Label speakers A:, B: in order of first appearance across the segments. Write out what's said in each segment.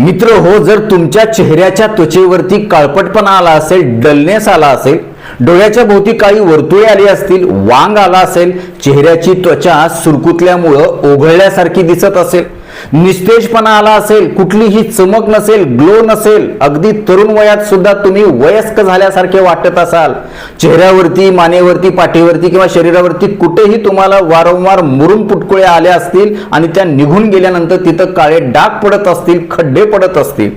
A: मित्र हो जर तुमच्या चेहऱ्याच्या त्वचेवरती काळपटपणा आला असेल डलनेस आला असेल डोळ्याच्या भोवती काही वर्तुळे आली असतील वांग आला असेल चेहऱ्याची त्वचा सुरकुतल्यामुळं ओघळल्यासारखी दिसत असेल निस्तेजपणा आला असेल कुठलीही चमक नसेल ग्लो नसेल अगदी तरुण वयात सुद्धा तुम्ही वयस्क झाल्यासारखे वाटत असाल. चेहऱ्यावरती मानेवरती पाठीवरती किंवा शरीरावरती कुठेही तुम्हाला वारंवार मुरून पुटकुळे आल्या असतील आणि त्या निघून गेल्यानंतर तिथं काळे डाग पडत असतील खड्डे पडत असतील.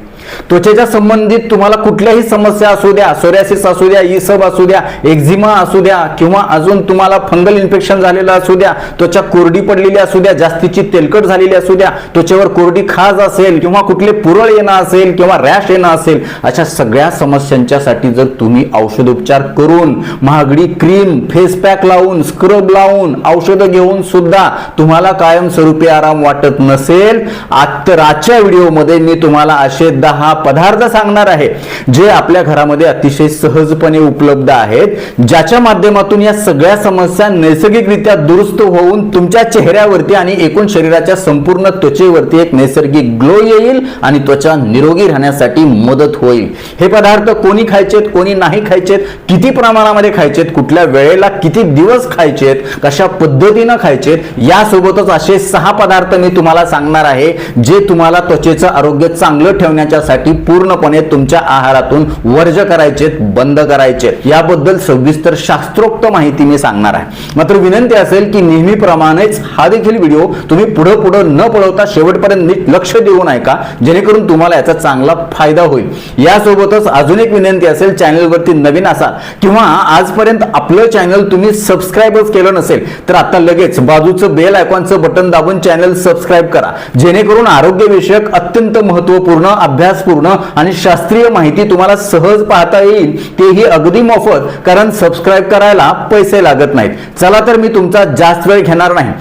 A: त्वचेच्या संबंधित तुम्हाला कुठल्याही समस्या असू द्या सोऱ्यासिस असू द्या इसब असू द्या एक्झिमा असू द्या किंवा अजून तुम्हाला फंगल इन्फेक्शन झालेलं असू द्या त्वचा कोरडी पडलेली असू द्या जास्तीची तेलकट झालेली असू द्या त्वचेवर कोरडी खाज असेल किंवा कुठले पुरळ येणं असेल किंवा रॅश येणं असेल अशा सगळ्या समस्यांच्यासाठी जर तुम्ही औषधोपचार करून महागडी क्रीम फेस पॅक लावून स्क्रब लावून औषधं घेऊन सुद्धा तुम्हाला कायमस्वरूपी आराम वाटत नसेल आज तर आजच्या व्हिडिओमध्ये मी तुम्हाला असे दहा हा पदार्थ सांगणार आहे जे आपल्या घरामध्ये अतिशय सहजपणे उपलब्ध आहेत ज्याच्या माध्यमातून या सगळ्या समस्या नैसर्गिकरित्या दुरुस्त होऊन तुमच्या चेहऱ्यावरती आणि एकूण शरीराच्या संपूर्ण त्वचेवरती एक नैसर्गिक ग्लो येईल आणि त्वचा निरोगी राहण्यासाठी मदत होईल. हे पदार्थ कोणी खायचेत कोणी नाही खायचेत किती प्रमाणामध्ये खायचेत कुठल्या वेळेला किती दिवस खायचेत कशा पद्धतीनं खायचेत यासोबतच असे सहा पदार्थ मी तुम्हाला सांगणार आहे जे तुम्हाला त्वचेचं आरोग्य चांगलं ठेवण्याच्या दिवसासाठी पूर्णपणे तुमच्या आहारातून वर्ज करायचे बंद करायचे. याबद्दल सविस्तर शास्त्रोक्त माहिती मी सांगणार आहे. मात्र विनंती असेल की नेहमीप्रमाणेच हा देखील व्हिडिओ तुम्ही पुढं पुढं न पळवता शेवटपर्यंत नीट लक्ष देऊन ऐका जेणेकरून तुम्हाला याचा चांगला फायदा होईल. यासोबतच अजून एक विनंती असेल चॅनलवरती नवीन असाल किंवा आजपर्यंत आपलं चॅनल तुम्ही सबस्क्राईबच केलं नसेल तर आता लगेच बाजूचं बेल आयकॉनचं बटन दाबून चॅनल सबस्क्राईब करा. जेणेकरून आरोग्यविषयक अत्यंत महत्त्वपूर्ण अभ्यासपूर्ण आणि शास्त्रीय माहिती तुम्हाला सहज पाहता येईल तेही अगदी मोफत कारण सबस्क्राईब करायला पैसे लागत नाहीत. चला तर मी तुमचा जास्त वेळ घेणार नाही.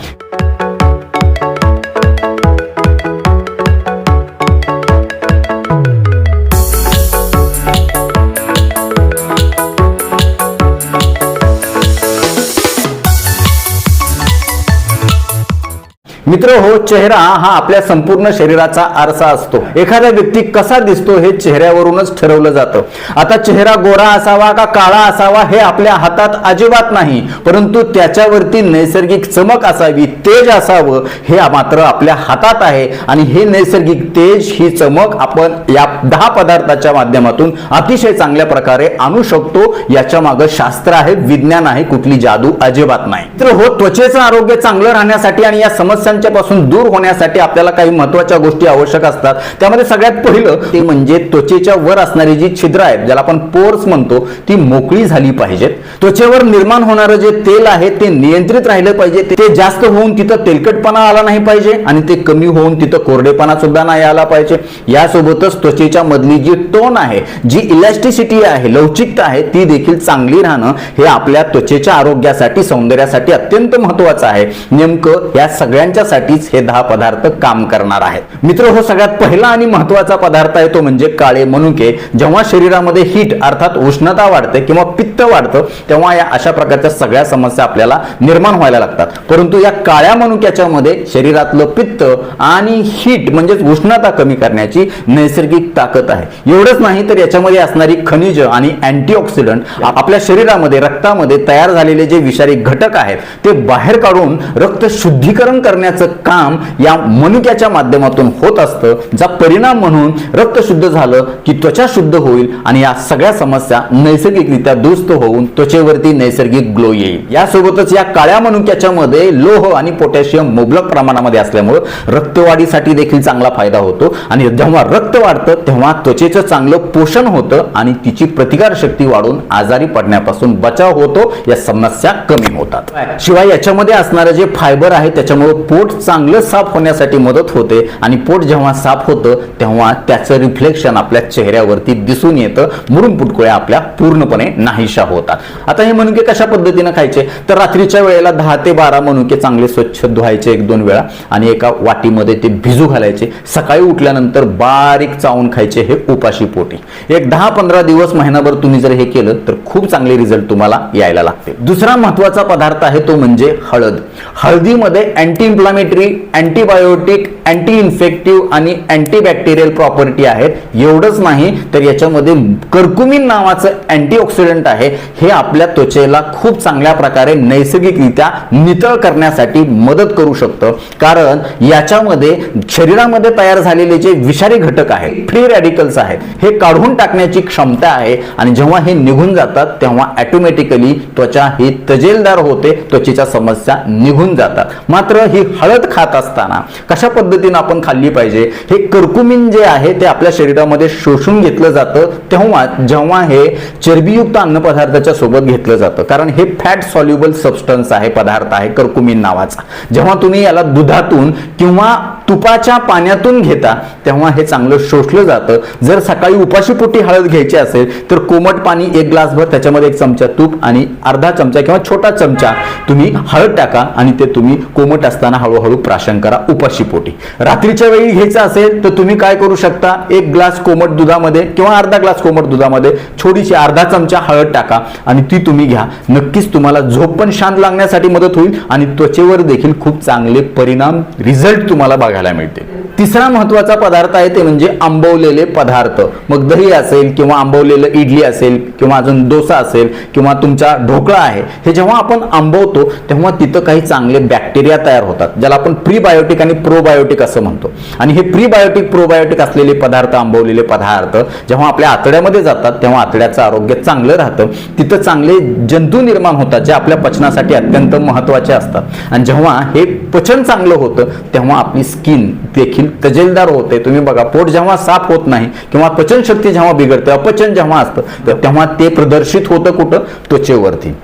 A: मित्र हो चेहरा हा आपल्या संपूर्ण शरीराचा आरसा असतो. एखादा व्यक्ती कसा दिसतो हे चेहऱ्यावरूनच ठरवलं जातं. आता चेहरा गोरा असावा का काळा असावा हे आपल्या हातात अजिबात नाही परंतु त्याच्यावरती नैसर्गिक चमक असावी तेज असावं हे मात्र आपल्या हातात आहे. आणि हे नैसर्गिक तेज ही चमक आपण या दहा पदार्थाच्या माध्यमातून अतिशय चांगल्या प्रकारे आणू शकतो. याच्या मागे शास्त्र आहे विज्ञान आहे कुठली जादू अजिबात नाही. तर हो त्वचेचं आरोग्य चांगलं राहण्यासाठी आणि या समस्या पासून दूर होण्यासाठी आपल्याला काही महत्त्वाच्या गोष्टी आवश्यक असतात. त्यामध्ये सगळ्यात पहिलं ते म्हणजे त्वचेच्या वर असणारी जी छिद्र आहेत ज्याला आपण पोर्स म्हणतो ती मोकळी झाली पाहिजेत. त्वचेवर निर्माण होणारं जे तेल आहे ते नियंत्रित राहिलं पाहिजे. ते जास्त होऊन तिथं तेलकटपणा आला नाही पाहिजे आणि ते कमी होऊन तिथं कोरडेपणा सुद्धा नाही आला पाहिजे. यासोबतच त्वचेच्या मधली जी टोन आहे जी इलॅस्टिसिटी आहे लवचिकता आहे ती देखील चांगली राहणं हे आपल्या त्वचेच्या आरोग्यासाठी सौंदर्यासाठी अत्यंत महत्वाचं आहे. नेमकं या सगळ्यांच्या तुमच्यासाठीच हे दहा पदार्थ काम करणार आहेत. मित्र हो सगळ्यात पहिला आणि महत्त्वाचा पदार्थ आहे तो म्हणजे काळे मनुके. जेव्हा शरीरामध्ये हीट अर्थात उष्णता वाढते किंवा पित्त वाढतं तेव्हा या अशा प्रकारच्या सगळ्या समस्या आपल्याला निर्माण व्हायला लागतात. परंतु या काळ्या मनुक्याच्या मध्ये शरीरातलं पित्त आणि हीट म्हणजेच उष्णता कमी करण्याची नैसर्गिक ताकद आहे. एवढंच नाही तर याच्यामध्ये असणारी खनिज आणि अँटीऑक्सिडंट आपल्या शरीरामध्ये रक्तामध्ये तयार झालेले जे विषारी घटक आहेत ते बाहेर काढून रक्त शुद्धीकरण करण्याचं काम या मनुक्याच्या माध्यमातून होत असतं जा परिणाम म्हणून रक्त शुद्ध झालं की त्वचा शुद्ध होईल आणि या सगळ्या समस्या नैसर्गिकरित्या दुरुस्त होऊन त्वचेवरती नैसर्गिक ग्लो येईल. यासोबतच या काळ्या मनुक्याच्या मध्ये लोह आणि पोटॅशियम मुबलक प्रमाणामध्ये असल्यामुळं रक्तवाढीसाठी देखील चांगला फायदा होतो आणि जेव्हा रक्त वाढतं तेव्हा त्वचेचं चांगलं पोषण होतं आणि तिची प्रतिकार शक्ती वाढून आजारी पडण्यापासून बचाव होतो या समस्या कमी होतात. शिवाय याच्यामध्ये असणारं जे फायबर आहे त्याच्यामुळे पोट चांगलं साफ होण्यासाठी मदत होते आणि पोट जेव्हा साफ होतं तेव्हा त्याचं रिफ्लेक्शन आपल्या चेहऱ्यावरती दिसून येतं. म्हणून पुटकुळ्या आपल्या पूर्णपणे नाहीशा होतात. आता हे मनुके कशा पद्धतीनं खायचे? तर रात्रीच्या वेळेला दहा ते बारा मनुके चांगले स्वच्छ धुवायचे एक दोन वेळा आणि एका वाटीमध्ये ते भिजू घालायचे. सकाळी उठल्यानंतर बारीक चावून खायचे हे उपाशी पोटी. एक दहा पंधरा दिवस महिनाभर तुम्ही जर हे केलं तर खूप चांगले रिझल्ट तुम्हाला यायला लागते. दुसरा महत्त्वाचा पदार्थ आहे तो म्हणजे हळद. हळदीमध्ये anti inflammatory antibiotic anti infective आणि अँटीबॅक्टेरियल प्रॉपर्टी आहेत. एवढंच नाही तर याच्यामध्ये कर्कुमिन नावाचं अँटीऑक्सिडंट आहे. हे आपल्या त्वचेला खूप चांगल्या प्रकारे नैसर्गिकरित्या नितळ करण्यासाठी मदत करू शकतं. कारण याच्यामध्ये शरीरामध्ये तयार झालेले जे विषारी घटक आहेत फ्री रॅडिकल्स आहेत हे काढून टाकण्याची क्षमता आहे आणि जेव्हा हे निघून जातात तेव्हा ऑटोमॅटिकली त्वचा ही तजेलदार होते त्वचेच्या समस्या निघून जातात. मात्र ही हळद खात असताना कशा पद्धतीनं आपण खाल्ली पाहिजे? हे कर्कुमिन जे आहे ते आपल्या शरीरामध्ये शोषून घेतलं जातं. तेव्हा जेव्हा हे चरबीयुक्त अन्नपदार्थाच्या सोबत घेतलं जातं. कारण हे फॅट सॉल्युबल सबस्टन्स आहे पदार्थ आहे कर्कुमिन नावाचा. जेव्हा तुम्ही याला दुधातून किंवा तुपाच्या पाण्यातून घेता तेव्हा हे चांगलं शोषलं जातं. जर सकाळी उपाशीपोटी हळद घ्यायची असेल तर कोमट पाणी एक ग्लासभर त्याच्यामध्ये एक चमचा तूप आणि अर्धा चमचा किंवा छोटा चमचा तुम्ही हळद टाका आणि ते तुम्ही कोमट असताना हळूहळू प्राशन करा उपाशीपोटी रात्रीच्या वेळी घ्यायचं असेल तर तुम्ही काय करू शकता? एक ग्लास कोमट दुधामध्ये किंवा अर्धा ग्लास कोमट दुधामध्ये छोटीशी अर्धा चमचा हळद टाका आणि ती तुम्ही घ्या. नक्कीच तुम्हाला झोप पण शांत लागण्यासाठी मदत होईल आणि त्वचेवर देखील खूप चांगले परिणाम रिझल्ट तुम्हाला बघायला मिळतील. तिसरा महत्त्वाचा पदार्थ आहे ते म्हणजे आंबवलेले पदार्थ. मग दही असेल किंवा आंबवलेलं इडली असेल किंवा अजून डोसा असेल किंवा तुमचा ढोकळा आहे हे जेव्हा आपण आंबवतो तेव्हा तिथं काही चांगले बॅक्टेरिया तयार होतात. ज्याला आपण प्रीबायोटिक आणि प्रोबायोटिक असं म्हणतो. आणि हे प्रीबायोटिक प्रोबायोटिक असलेले पदार्थ आंबवलेले पदार्थ जेव्हा आपल्या आतड्यामध्ये जातात तेव्हा आतड्याचं आरोग्य चांगलं राहतं. तिथं चांगले जंतू निर्माण होतात जे आपल्या पचनासाठी अत्यंत महत्त्वाचे असतात. आणि जेव्हा हे पचन चांगलं होतं तेव्हा आपली स्किन देखील तजेलदार होते. तुम्ही बघा पोट जेव्हा साफ होत नाही किंवा पचनशक्ती जेव्हा बिघडते अपचन जेव्हा असतं तेव्हा ते प्रदर्शित होतं कुठं? त्वचेवरती.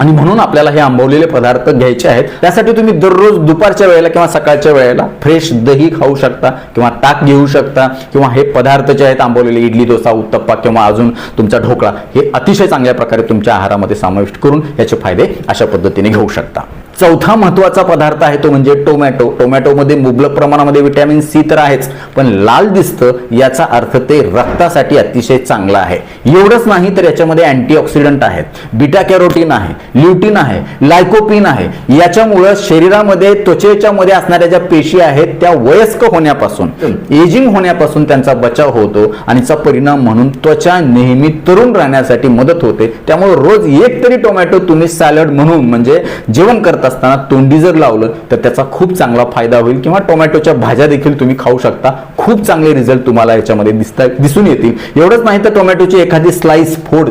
A: आणि म्हणून आपल्याला हे आंबवलेले पदार्थ घ्यायचे आहेत. त्यासाठी तुम्ही दररोज दुपारच्या वेळेला किंवा सकाळच्या वेळेला फ्रेश दही खाऊ शकता किंवा ताक घेऊ शकता किंवा हे पदार्थ जे आहेत आंबवलेले इडली डोसा उत्तप्पा किंवा अजून तुमचा ढोकळा हे अतिशय चांगल्या प्रकारे तुमच्या आहारामध्ये समाविष्ट करून याचे फायदे अशा पद्धतीने घेऊ शकता. चौथा महत्त्वाचा पदार्थ आहे तो म्हणजे टोमॅटो. टोमॅटोमध्ये मुबलक प्रमाणामध्ये विटॅमिन सी तर आहेच पण लाल दिसतं याचा अर्थ ते रक्तासाठी अतिशय चांगलं आहे. एवढंच नाही तर याच्यामध्ये अँटीऑक्सिडंट आहेत. बिटा कॅरोटीन आहे ल्युटीन आहे लायकोपिन आहे. याच्यामुळं शरीरामध्ये त्वचेच्या मध्ये असणाऱ्या ज्या पेशी आहेत त्या वयस्क होण्यापासून एजिंग होण्यापासून त्यांचा बचाव होतो आणि चा परिणाम म्हणून त्वचा नेहमी तरुण राहण्यासाठी मदत होते. त्यामुळे रोज एक तरी टोमॅटो तुम्ही सॅलड म्हणून म्हणजे जेवण करता असताना तोंडी जर लावलं तर त्याचा खूप चांगला फायदा होईल किंवा टोमॅटोच्या भाज्या देखील तुम्ही खाऊ शकता. खूप चांगले रिझल्ट तुम्हाला याच्यामध्ये दिसता दिसून येतील. एवढंच नाही तर टोमॅटोची एखादी स्लाइस फोड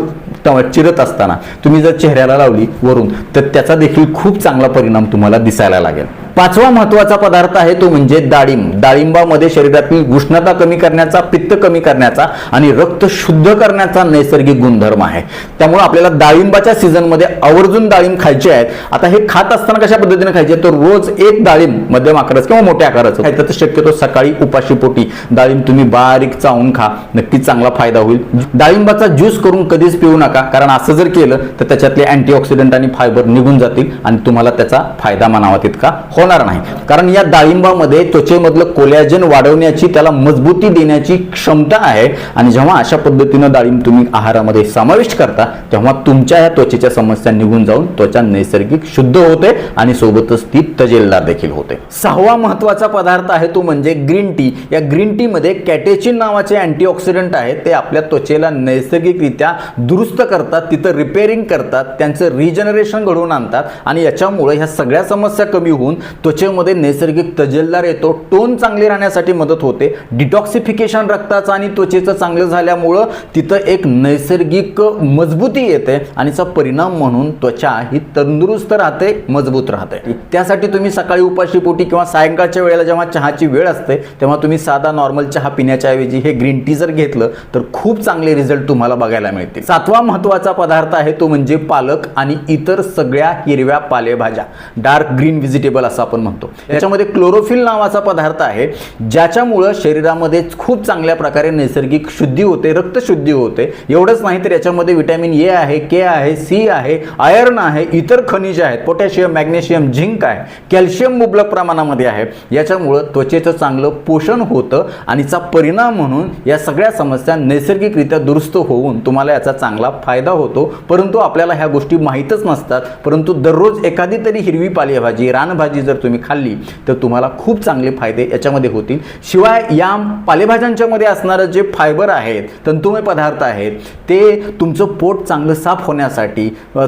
A: चिरत असताना तुम्ही जर चेहऱ्याला लावली वरून तर त्याचा देखील खूप चांगला परिणाम तुम्हाला दिसायला लागेल. पाचवा महत्त्वाचा पदार्थ आहे तो म्हणजे डाळिंब. डाळिंबामध्ये शरीरातील उष्णता कमी करण्याचा पित्त कमी करण्याचा आणि रक्त शुद्ध करण्याचा नैसर्गिक गुणधर्म आहे. त्यामुळे आपल्याला डाळिंबाच्या सीझनमध्ये आवर्जून डाळिंब खायचे आहेत. आता हे खात असताना कशा पद्धतीने खायचे? तर रोज एक डाळिंब मध्यम आकाराचं किंवा मोठ्या आकाराचं. खायचं तर शक्यतो सकाळी उपाशीपोटी डाळिंब तुम्ही बारीक चावून खा. नक्कीच चांगला फायदा होईल. डाळिंबाचा ज्यूस करून कधीच पिऊ नका. कारण असं जर केलं तर त्याच्यातले अँटीऑक्सिडंट आणि फायबर निघून जातील आणि तुम्हाला त्याचा फायदा मानावा तितका होणार नाही. कारण या डाळिंबामध्ये त्वचेमधलं कोलॅजन वाढवण्याची त्याला मजबूती देण्याची क्षमता आहे. आणि जेव्हा अशा पद्धतीनं डाळिंब तुम्ही आहारामध्ये समाविष्ट करता तेव्हा तुमच्या या त्वचेच्या समस्या निघून जाऊन त्वचा नैसर्गिक शुद्ध होते आणि सोबतच ती तजेलदार देखील होते. सहावा महत्त्वाचा पदार्थ आहे तो म्हणजे ग्रीन टी. या ग्रीन टी मध्ये कॅटेचिन नावाचे अँटीऑक्सिडंट आहेत ते आपल्या त्वचेला नैसर्गिकरित्या दुरुस्त करतात तिथं रिपेअरिंग करतात त्यांचं रिजनरेशन घडवून आणतात आणि याच्यामुळे ह्या सगळ्या समस्या कमी होऊन त्वचेमध्ये नैसर्गिक तजेलदार येतो. टोन चांगली राहण्यासाठी मदत होते. डिटॉक्सिफिकेशन रक्ताचं आणि त्वचेचं चांगलं झाल्यामुळं तिथं एक नैसर्गिक मजबूती येते आणि चा परिणाम म्हणून त्वचा ही तंदुरुस्त राहते मजबूत राहते. त्यासाठी तुम्ही सकाळी उपाशी पोटी किंवा सायंकाळच्या वेळेला जेव्हा चहाची वेळ असते तेव्हा तुम्ही साधा नॉर्मल चहा पिण्याच्या ऐवजी हे ग्रीन टी जर घेतलं तर खूप चांगले रिझल्ट तुम्हाला बघायला मिळतील. सातवा महत्त्वाचा पदार्थ आहे तो म्हणजे पालक आणि इतर सगळ्या हिरव्या पालेभाज्या. डार्क ग्रीन व्हेजिटेबल असा आपण म्हणतो. याच्यामध्ये क्लोरोफिल नावाचा पदार्थ आहे ज्याच्यामुळं शरीरामध्ये खूप चांगल्या प्रकारे नैसर्गिक शुद्धी होते रक्तशुद्धी होते. एवढंच नाही तर याच्यामध्ये विटॅमिन ए आहे के आहे सी आहे आयर्न आहे इतर खनिज आहेत. पोटॅशियम मॅग्नेशियम झिंक आहे. कॅल्शियम मुबलक प्रमाणामध्ये आहे. याच्यामुळं त्वचेचं चांगलं पोषण होतं आणि परिणाम म्हणून या सगळ्या समस्या नैसर्गिकरित्या दुरुस्त होऊन तुम्हाला याचा चांगला फायदा होतो. परंतु आपल्याला ह्या गोष्टी माहीतच नसतात. परंतु दररोज एखादी तरी हिरवी पालेभाजी रानभाजी जर तुम्ही खाल्ली तर तुम्हाला खूप चांगले फायदे याच्यामध्ये होतील. शिवाय या पालेभाज्यांच्यामध्ये असणारं जे फायबर आहेत तंतुमय पदार्थ आहेत ते तुमचं पोट चांगलं साफ होण्यासाठी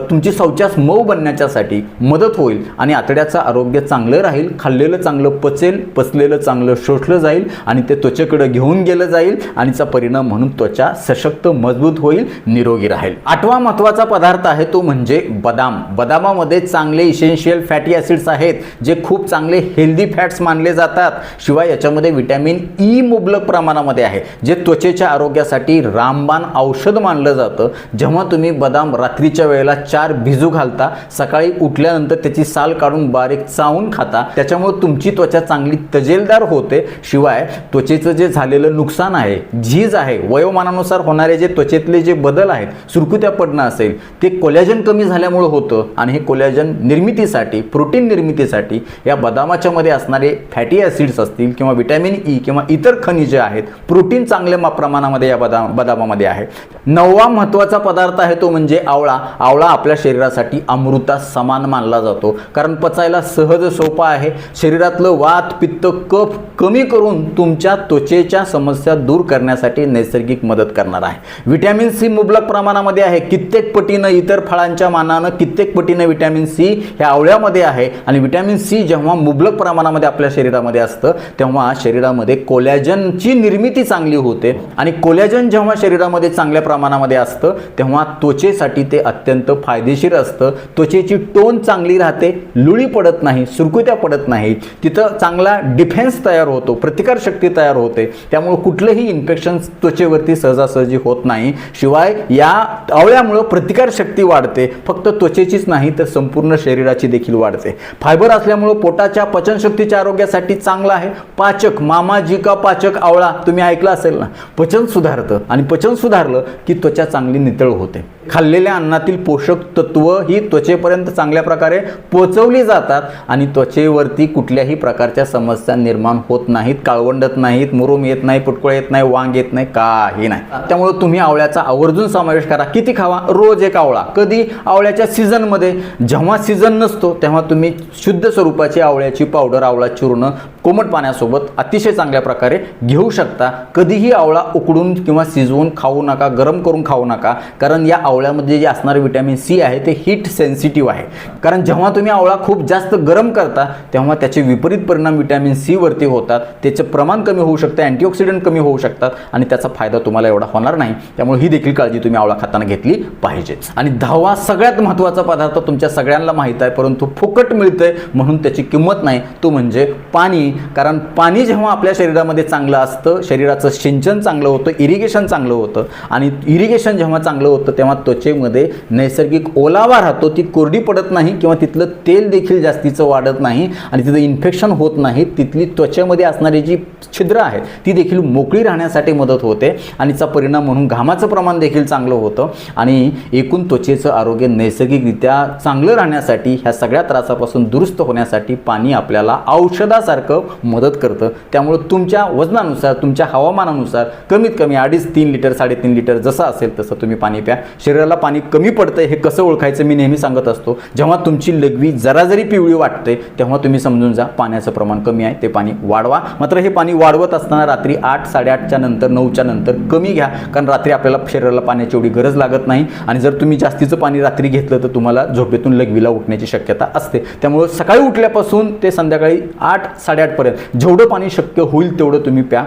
A: तुमची शौचास मऊ बनण्याच्यासाठी मदत होईल आणि आतड्याचं आरोग्य चांगलं राहील खाल्लेलं चांगलं पचेल पचलेलं चांगलं शोषलं जाईल आणि ते त्वचेकडे घेऊन गेलं जाईल आणि चा परिणाम म्हणून त्वचा सशक्त मजबूत होईल निरोगी राहील. आठवा महत्त्वाचा पदार्थ आहे तो म्हणजे बदाम. बदामामध्ये चांगले इसेन्शियल फॅटी ॲसिड्स आहेत जे खूप चांगले हेल्दी फॅट्स मानले जातात शिवाय याच्यामध्ये व्हिटॅमिन ई e मुबलक प्रमाणामध्ये आहे जे त्वचेच्या आरोग्यासाठी रामबाण औषध मानलं जातं. जेव्हा तुम्ही बदाम रात्रीच्या वेळेला चार भिजू घालता सकाळी उठल्यानंतर त्याची साल काढून बारीक चावून खाता त्याच्यामुळे तुमची त्वचा चांगली तजेलदार होते. शिवाय त्वचेचं जे झालेलं नुकसान आहे झीज आहे वयोमानानुसार होणारे जे त्वचेतले जे बदल आहेत सुरकुत्या पडणं असेल ते कोलॅजन कमी झाल्यामुळं होतं. आणि हे कोलॅजन निर्मितीसाठी प्रोटीन निर्मितीसाठी या बदामाच्या मध्ये असणारे फॅटी ॲसिड्स असतील किंवा विटॅमिन ई e किंवा इतर खनिजे आहेत प्रोटीन चांगल्या प्रमाणामध्ये या बदाम बदामामध्ये आहे. नववा महत्त्वाचा पदार्थ आहे तो म्हणजे आवळा. आवळा आपल्या शरीरासाठी अमृता समान मानला जातो. कारण पचायला सहज सोपा आहे. शरीरातलं वात पित्त कफ कमी करून तुमच्या त्वचेच्या समस्या दूर करण्यासाठी नैसर्गिक मदत करणार आहे. व्हिटॅमिन सी मुबलक प्रमाणामध्ये आहे. कित्येक पटीनं इतर फळांच्या मानानं कित्येक पटीनं विटॅमिन सी ह्या आवळ्यामध्ये आहे आणि विटॅमिन सी जेव्हा मुबलक प्रमाणामध्ये आपल्या शरीरामध्ये असतं तेव्हा शरीरामध्ये कोलॅजनची निर्मिती चांगली होते. आणि कोलॅजन जेव्हा शरीरामध्ये चांगल्या प्रमाणामध्ये असतं तेव्हा त्वचेसाठी ते अत्यंत फायदेशीर असतं. त्वचेची टोन चांगली राहते लुळी पडत नाही सुरकुत्या पडत नाही. तिथं चांगला डिफेन्स तयार होतो प्रतिकारशक्ती तयार होते. त्यामुळं कुठलंही इन्फेक्शन त्वचेवरती सहजासहजी होत नाही. शिवाय या आवळ्यामुळं प्रतिकारशक्ती वाढते. फक्त त्वचेचीच नाही तर संपूर्ण शरीराची देखील वाढते. फायबर असल्यामुळे पोटाच्या पचनशक्तीच्या आरोग्यासाठी चांगला आहे. पाचक मामाजी का पाचक आवळा तुम्ही ऐकलं असेल ना? पचन सुधारतं आणि पचन सुधारलं की त्वचा चांगली नितळ होते. खाल्लेल्या अन्नातील पोषक तत्व ही त्वचेपर्यंत चांगल्या प्रकारे पोचवली जातात आणि त्वचेवरती कुठल्याही प्रकारच्या समस्या निर्माण होत नाहीत काळवंडत नाहीत मुरुम येत नाही पुटकुळे येत नाही वांग येत नाही काही नाही. त्यामुळे तुम्ही आवळ्याचा आवर्जून समावेश करा. किती खावा? रोज एक आवळा. कधी? आवळ्याच्या सीझनमध्ये. जेव्हा सीझन नसतो तेव्हा तुम्ही शुद्ध स्वरूपाची आवळ्याची पावडर आवळा चूर्ण कोमट पाण्यासोबत अतिशय चांगल्या प्रकारे घेऊ शकता. कधीही आवळा उकडून किंवा शिजवून खाऊ नका गरम करून खाऊ नका. कारण या आवळ्यामध्ये जे असणारे विटॅमिन सी आहे ते हीट सेन्सिटिव्ह आहे. कारण जेव्हा तुम्ही आवळा खूप जास्त गरम करता तेव्हा त्याचे विपरीत परिणाम विटॅमिन सीवरती होतात. त्याचं प्रमाण कमी होऊ शकतं अँटीऑक्सिडंट कमी होऊ शकतात आणि त्याचा फायदा तुम्हाला एवढा होणार नाही. त्यामुळे ही देखील काळजी तुम्ही आवळा खाताना घेतली पाहिजेच. आणि दहावा सगळ्यात महत्त्वाचा पदार्थ तुमच्या सगळ्यांना माहीत आहे परंतु फुकट मिळतंय म्हणून त्याची किंमत नाही. तो म्हणजे पाणी. कारण पाणी जेव्हा आपल्या शरीरामध्ये चांगलं असतं शरीराचं सिंचन चांगलं होतं इरिगेशन चांगलं होतं. आणि इरिगेशन जेव्हा चांगलं होतं तेव्हा त्वचेमध्ये नैसर्गिक ओलावा राहतो ती कोरडी पडत नाही किंवा तिथलं तेल देखील जास्तीचं वाढत नाही आणि तिथं इन्फेक्शन होत नाही तिथली त्वचेमध्ये असणारी जी छिद्र आहेत ती देखील मोकळी राहण्यासाठी मदत होते आणि चा परिणाम म्हणून घामाचं प्रमाण देखील चांगलं होतं आणि एकूण त्वचेचं आरोग्य नैसर्गिकरित्या चांगलं राहण्यासाठी ह्या सगळ्या त्रासापासून दुरुस्त होण्यासाठी पाणी आपल्याला औषधासारखं मदत करतं. त्यामुळं तुमच्या वजनानुसार तुमच्या हवामानानुसार कमीत कमी अडीच तीन लिटर साडेतीन लिटर जसं असेल तसं तुम्ही पाणी प्या. शरीराला पाणी कमी पडतंय हे कसं ओळखायचं मी नेहमी सांगत असतो. जेव्हा तुमची लघवी जरा जरी पिवळी वाटते तेव्हा तुम्ही समजून जा पाण्याचं प्रमाण कमी आहे ते पाणी वाढवा. मात्र हे पाणी वाढवत असताना रात्री आठ साडेआठच्या नंतर नऊच्या नंतर कमी घ्या कारण रात्री आपल्याला शरीराला पाण्याची एवढी गरज लागत नाही. आणि जर तुम्ही जास्तीचं पाणी रात्री घेतलं तर तुम्हाला झोपेतून लघवीला उठण्याची शक्यता असते. त्यामुळं सकाळी उठल्यापासून ते संध्याकाळी आठ साडेआठपर्यंत जेवढं पाणी शक्य होईल तेवढं तुम्ही प्या.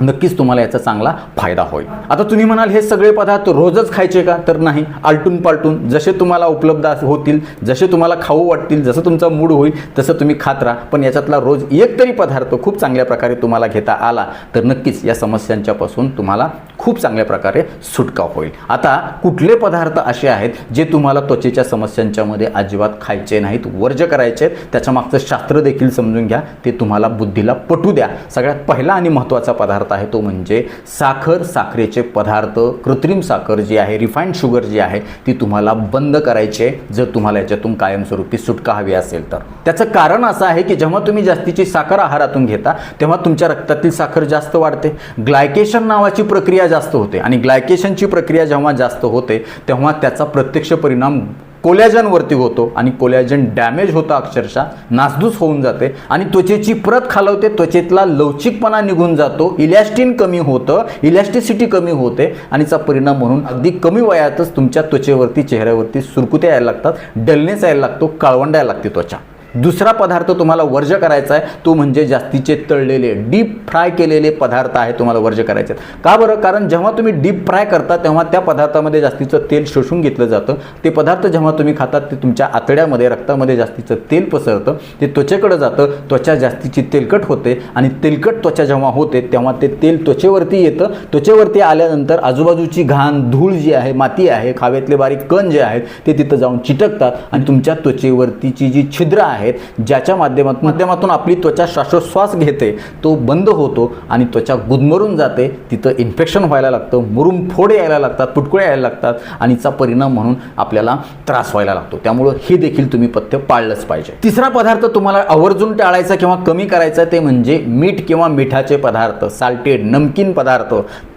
A: नक्कीच तुम्हाला याचा चांगला फायदा होईल. आता तुम्ही म्हणाल हे सगळे पदार्थ रोजच खायचे का? तर नाही आलटून पालटून जसे तुम्हाला उपलब्ध होतील जसे तुम्हाला खाऊ वाटतील जसं तुमचा मूड होईल तसं तुम्ही खात राहा. पण याच्यातला रोज एक तरी पदार्थ खूप चांगल्या प्रकारे तुम्हाला घेता आला तर नक्कीच या समस्यांच्यापासून तुम्हाला खूप चांगल्या प्रकारे सुटका होईल. आता कुठले पदार्थ असे आहेत जे तुम्हाला त्वचेच्या समस्यांच्यामध्ये अजिबात खायचे नाहीत वर्ज करायचे आहेत त्याच्या मागचं शास्त्र देखील समजून घ्या ते तुम्हाला बुद्धीला पटू द्या. सगळ्यात पहिला आणि महत्त्वाचा पदार्थ आहे तो म्हणजे साखर साखरेचे पदार्थ कृत्रिम साखर जी आहे रिफाईंड शुगर जी आहे ती तुम्हाला बंद करायची आहे जर तुम्हाला याच्यातून कायमस्वरूपी सुटका हवी असेल तर. त्याचं कारण असं आहे की जेव्हा तुम्ही जास्तीची साखर आहारातून घेता तेव्हा तुमच्या रक्तातील साखर जास्त वाढते. ग्लायकेशन नावाची प्रक्रिया जास्त होते आणि ग्लायकेशनची प्रक्रिया जेव्हा जास्त होते तेव्हा त्याचा प्रत्यक्ष परिणाम कोलॅजन वरती होतो आणि कोलॅजन डॅमेज होतं अक्षरशः नासधूस होऊन जाते आणि त्वचेची प्रत खालवते त्वचेतला लवचिकपणा निघून जातो इलॅस्टिन कमी होतं इलॅस्टिसिटी कमी होते आणि चा परिणाम म्हणून अगदी कमी वयातच तुमच्या त्वचेवरती चेहऱ्यावरती सुरकुत्या यायला लागतात डलनेस यायला लागतो काळवंडायला लागते त्वचा. दुसरा पदार्थ तुम्हाला वर्ज करायचा आहे तो म्हणजे जास्तीचे तळलेले डीप फ्राय केलेले पदार्थ आहे तुम्हाला वर्ज करायचे आहेत. का बरं? कारण जेव्हा तुम्ही डीप फ्राय करता तेव्हा त्या पदार्थामध्ये जास्तीचं तेल शोषून घेतलं जातं. ते पदार्थ जेव्हा तुम्ही खातात ते तुमच्या आतड्यामध्ये रक्तामध्ये जास्तीचं तेल पसरतं. ते त्वचेकडं जातं त्वचा जास्तीची तेलकट होते आणि तेलकट त्वचा जेव्हा होते तेव्हा ते तेल त्वचेवरती येतं. त्वचेवरती आल्यानंतर आजूबाजूची घाण धूळ जी आहे माती आहे खाव्यातले बारीक कण जे आहेत ते तिथं जाऊन चिटकतात आणि तुमच्या त्वचेवरतीची जी छिद्र आहे आहेत ज्याच्या माध्यमातून माध्यमातून आपली त्वचा श्वासोश्वास घेते तो बंद होतो आणि त्वचा गुदमरून जाते. तिथं इन्फेक्शन व्हायला लागतं मुरुम फोडे यायला लागतात पुटकुळे यायला लागतात आणि चा परिणाम म्हणून आपल्याला त्रास व्हायला लागतो. त्यामुळं हे देखील तुम्ही पथ्य पाळलंच पाहिजे. तिसरा पदार्थ तुम्हाला आवर्जून टाळायचा किंवा कमी करायचा ते म्हणजे मीठ किंवा मिठाचे पदार्थ साल्टेड नमकीन पदार्थ.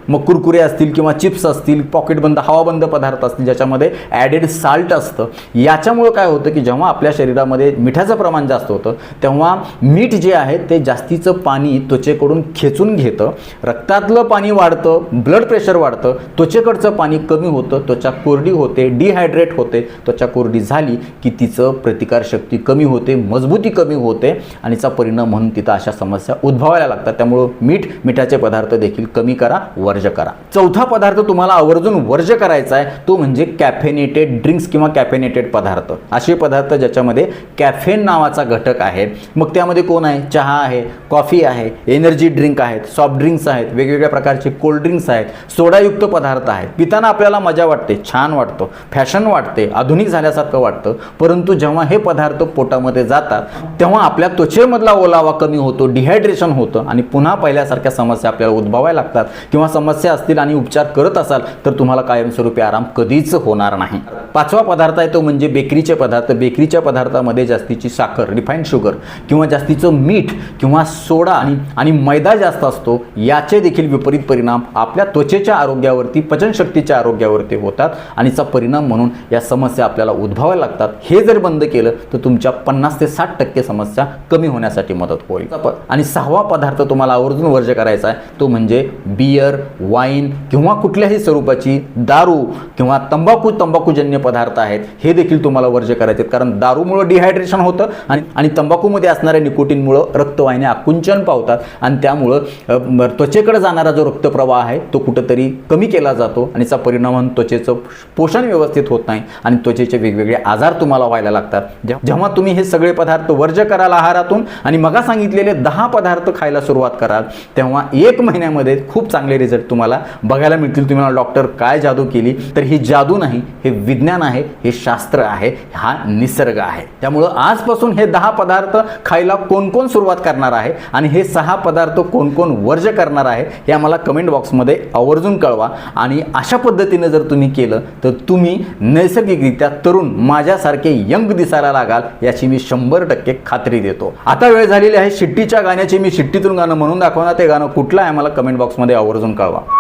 A: मग कुरकुरे असतील किंवा चिप्स असतील पॉकेटबंद हवाबंद पदार्थ असतील ज्याच्यामध्ये ॲडेड साल्ट असतं याच्यामुळं काय होतं की जेव्हा आपल्या शरीरामध्ये मिठाचं प्रमाण जास्त होतं तेव्हा मीठ जे आहे ते जास्तीचं पाणी त्वचेकडून खेचून घेतं रक्तातलं पाणी वाढतं ब्लड प्रेशर वाढतं त्वचेकडचं पाणी कमी होतं त्वचा कोरडी होते डिहायड्रेट होते त्वचा कोरडी झाली की तिचं प्रतिकारशक्ती कमी होते मजबूती कमी होते आणि चा परिणाम म्हणून तिथं अशा समस्या उद्भवायला लागतात. त्यामुळं मीठ मिठाचे पदार्थ देखील कमी करा वर वर्ज करा. चौथा पदार्थ तुम्हाला आवर्जून वर्ज करायचा आहे तो म्हणजे कॅफेनेटेड ड्रिंक्स किंवा कॅफेनेटेड पदार्थ. असे पदार्थ ज्याच्यामध्ये कॅफेन नावाचा घटक आहे. मग त्यामध्ये कोण आहे? चहा आहे कॉफी आहे एनर्जी ड्रिंक आहेत सॉफ्ट ड्रिंक्स आहेत वेगवेगळ्या प्रकारचे कोल्ड ड्रिंक्स आहेत सोडायुक्त पदार्थ आहेत. पिताना आपल्याला मजा वाटते छान वाटतं फॅशन वाटते आधुनिक झाल्यासारखं वाटतं. परंतु जेव्हा हे पदार्थ पोटामध्ये जातात तेव्हा आपल्या त्वचेमधला ओलावा कमी होतो डिहायड्रेशन होतं आणि पुन्हा पहिल्यासारख्या समस्या आपल्याला उद्भवायला लागतात किंवा समस्या असतील आणि उपचार करत असाल तर तुम्हाला कायमस्वरूपी आराम कधीच होणार नाही. पाचवा पदार्थ आहे तो म्हणजे बेकरीचे पदार्थ. बेकरीच्या पदार्थामध्ये जास्तीची साखर रिफाईंड शुगर किंवा जास्तीचं मीठ किंवा सोडा आणि आणि मैदा जास्त असतो याचे देखील विपरीत परिणाम आपल्या त्वचेच्या आरोग्यावरती पचनशक्तीच्या आरोग्यावरती होतात आणि चा परिणाम म्हणून या समस्या आपल्याला उद्भवायला लागतात. हे जर बंद केलं तर तुमच्या पन्नास ते साठ टक्के समस्या कमी होण्यासाठी मदत होईल. आणि सहावा पदार्थ तुम्हाला आवर्जून वर्ज करायचा आहे तो म्हणजे बियर वाईन किंवा कुठल्याही स्वरूपाची दारू किंवा तंबाखू तंबाखूजन्य पदार्थ आहेत हे देखील तुम्हाला वर्ज करायचे आहेत. कारण दारूमुळं डिहायड्रेशन होतं आणि आणि तंबाखूमध्ये असणाऱ्या निकोटीनमुळं रक्तवाहिन्या आकुंचन पावतात आणि त्यामुळं त्वचेकडे जाणारा जो रक्तप्रवाह आहे तो कुठंतरी कमी केला जातो आणि याचा परिणाम म्हणून त्वचेचं पोषण व्यवस्थित होत नाही आणि त्वचेचे वेगवेगळे आजार तुम्हाला व्हायला लागतात. जेव्हा जेव्हा तुम्ही हे सगळे पदार्थ वर्ज कराल आहारातून आणि मगा सांगितलेले दहा पदार्थ खायला सुरुवात कराल तेव्हा एक महिन्यामध्ये खूप चांगले रिझल्ट तुम्हाला बघायला मिळतील तुम्हाला डॉक्टर काय जादू केली? तर ही जादू नाही हे विज्ञान आहे हे शास्त्र आहे हा निसर्ग आहे. त्यामुळं आजपासून हे दहा पदार्थ खायला कोण कोण सुरुवात करणार आहे आणि हे सहा पदार्थ कोण कोण वर्ज करणार आहे हे आम्हाला कमेंट बॉक्समध्ये आवर्जून कळवा. आणि अशा पद्धतीनं जर तुम्ही केलं तर तुम्ही नैसर्गिकरित्या तरुण माझ्यासारखे यंग दिसायला लागाल याची मी शंभर टक्के खात्री देतो. आता वेळ झालेली आहे शिट्टीच्या गाण्याची मी शिट्टीतून गाणं म्हणून दाखवणार ते गाणं कुठलं आहे मला कमेंट बॉक्समध्ये आवर्जून कळवा. तर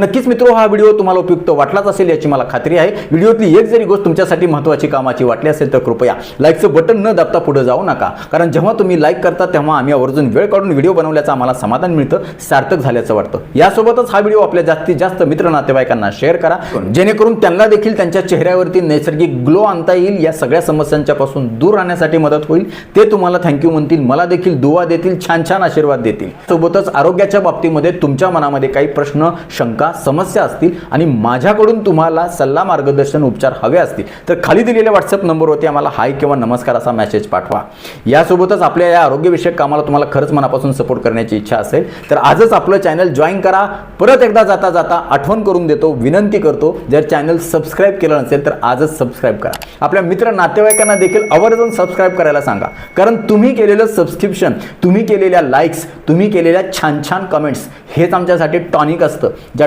A: नक्कीच मित्र हा व्हिडिओ तुम्हाला उपयुक्त वाटलाच असेल याची मला खात्री आहे. व्हिडिओतली एक जरी गोष्ट तुमच्यासाठी महत्त्वाची कामाची वाटली असेल तर कृपया लाईकचं बटन न दाबता पुढे जाऊ नका. कारण जेव्हा तुम्ही लाईक करता तेव्हा आम्ही आवर्जून वेळ काढून व्हिडिओ बनवल्याचं आम्हाला समाधान मिळतं सार्थक झाल्याचं वाटतं. यासोबतच हा व्हिडिओ आपल्या जास्तीत जास्त मित्र नातेवाईकांना शेअर करा. जेणेकरून त्यांना देखील त्यांच्या चेहऱ्यावरती नैसर्गिक ग्लो आणता येईल या सगळ्या समस्यांच्या पासून दूर राहण्यासाठी मदत होईल. ते तुम्हाला थँक्यू म्हणतील मला देखील दुवा देतील छान छान आशीर्वाद देतील. सोबतच आरोग्याच्या बाबतीमध्ये तुमच्या मनामध्ये काही प्रश्न शंका समस्या असतील आणि माझ्याकडून तुम्हाला सल्ला मार्गदर्शन उपचार हवे असतील तर खाली दिलेल्या व्हॉट्सअप नंबरवरती आम्हाला हाय किंवा नमस्कार असा मेसेज पाठवा. यासोबतच आपल्या या आरोग्यविषयक कामाला तुम्हाला खरंच मनापासून सपोर्ट करण्याची इच्छा असेल तर आजच आपलं चॅनल जॉईन करा. परत एकदा जाता जाता आठवण करून देतो विनंती करतो. जर चॅनल सबस्क्राईब केलं नसेल तर आजच सबस्क्राईब करा. आपल्या मित्र नातेवाईकांना देखील आवर्जून सबस्क्राईब करायला सांगा. कारण तुम्ही केलेलं सबस्क्रिप्शन तुम्ही केलेल्या लाईक्स तुम्ही केलेल्या छान छान कमेंट्स हेच आमच्यासाठी टॉनिक असतं. ज्या